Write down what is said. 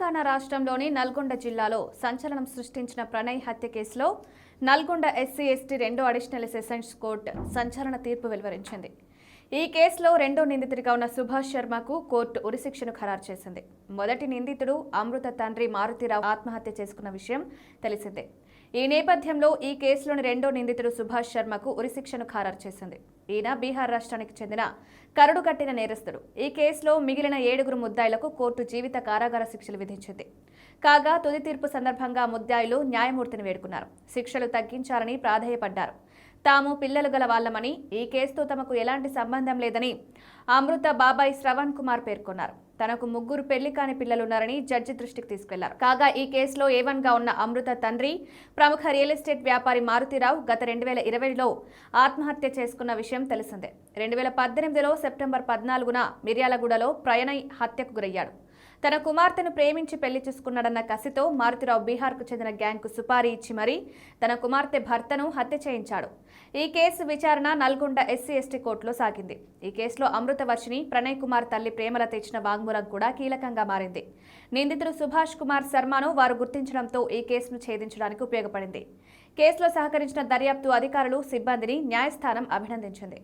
తెలంగాణ రాష్ట్రంలోని నల్గొండ జిల్లాలో సంచలనం సృష్టించిన ప్రణయ్ హత్య కేసులో నల్గొండ ఎస్సీ ఎస్టీ రెండో అడిషనల్ సెషన్స్ కోర్టు సంచలన తీర్పు వెలువరించింది. ఈ కేసులో రెండో నిందితుడిగా ఉన్న సుభాష్ శర్మకు కోర్టు ఉరిశిక్షను ఖరారు చేసింది. మొదటి నిందితుడు అమృత తండ్రి మారుతిరావు ఆత్మహత్య చేసుకున్న విషయం తెలిసిందే. ఈ నేపథ్యంలో ఈ కేసులోని రెండో నిందితుడు సుభాష్ శర్మకు ఉరిశిక్షను ఖారారు చేసింది. ఈయన బీహార్ రాష్ట్రానికి చెందిన కరడు కట్టిన నేరస్తుడు. ఈ కేసులో మిగిలిన ఏడుగురు ముద్దాయిలకు కోర్టు జీవిత కారాగార శిక్షలు విధించింది. కాగా తుది తీర్పు సందర్భంగా ముద్దాయిలు న్యాయమూర్తిని వేడుకున్నారు. శిక్షలు తగ్గించాలని ప్రాధేయపడ్డారు. తాము పిల్లలు గల వాళ్ళమని ఈ కేసుతో తమకు ఎలాంటి సంబంధం లేదని అమృత బాబాయ్ శ్రవణ్ కుమార్ పేర్కొన్నారు. తనకు ముగ్గురు పెళ్ళి కాని పిల్లలున్నారని జడ్జి దృష్టికి తీసుకెళ్ళారు. కాగా ఈ కేసులో ఏవన్గా ఉన్న అమృత తండ్రి ప్రముఖ రియల్ ఎస్టేట్ వ్యాపారి మారుతిరావు గత రెండు వేల ఇరవైలో ఆత్మహత్య చేసుకున్న విషయం తెలిసిందే. రెండు వేల పద్దెనిమిదిలో సెప్టెంబర్ పద్నాలుగున మిర్యాలగూడలో ప్రయాణ హత్యకు గురయ్యాడు. తన కుమార్తెను ప్రేమించి పెళ్ళి చేసుకున్నాడన్న కసితో మారుతిరావు బీహార్కు చెందిన గ్యాంగ్కు సుపారీ ఇచ్చి మరీ తన కుమార్తె భర్తను హత్య చేయించాడు. ఈ కేసు విచారణ నల్గొండ ఎస్సీ ఎస్టీ కోర్టులో సాగింది. ఈ కేసులో అమృత వర్షిని ప్రణయ్ కుమార్ తల్లి ప్రేమల తెచ్చిన వాంగ్మూలం కూడా కీలకంగా మారింది. నిందితుడు సుభాష్ కుమార్ శర్మను వారు గుర్తించడంతో ఈ కేసును ఛేదించడానికి ఉపయోగపడింది. కేసులో సహకరించిన దర్యాప్తు అధికారులు సిబ్బందిని న్యాయస్థానం అభినందించింది.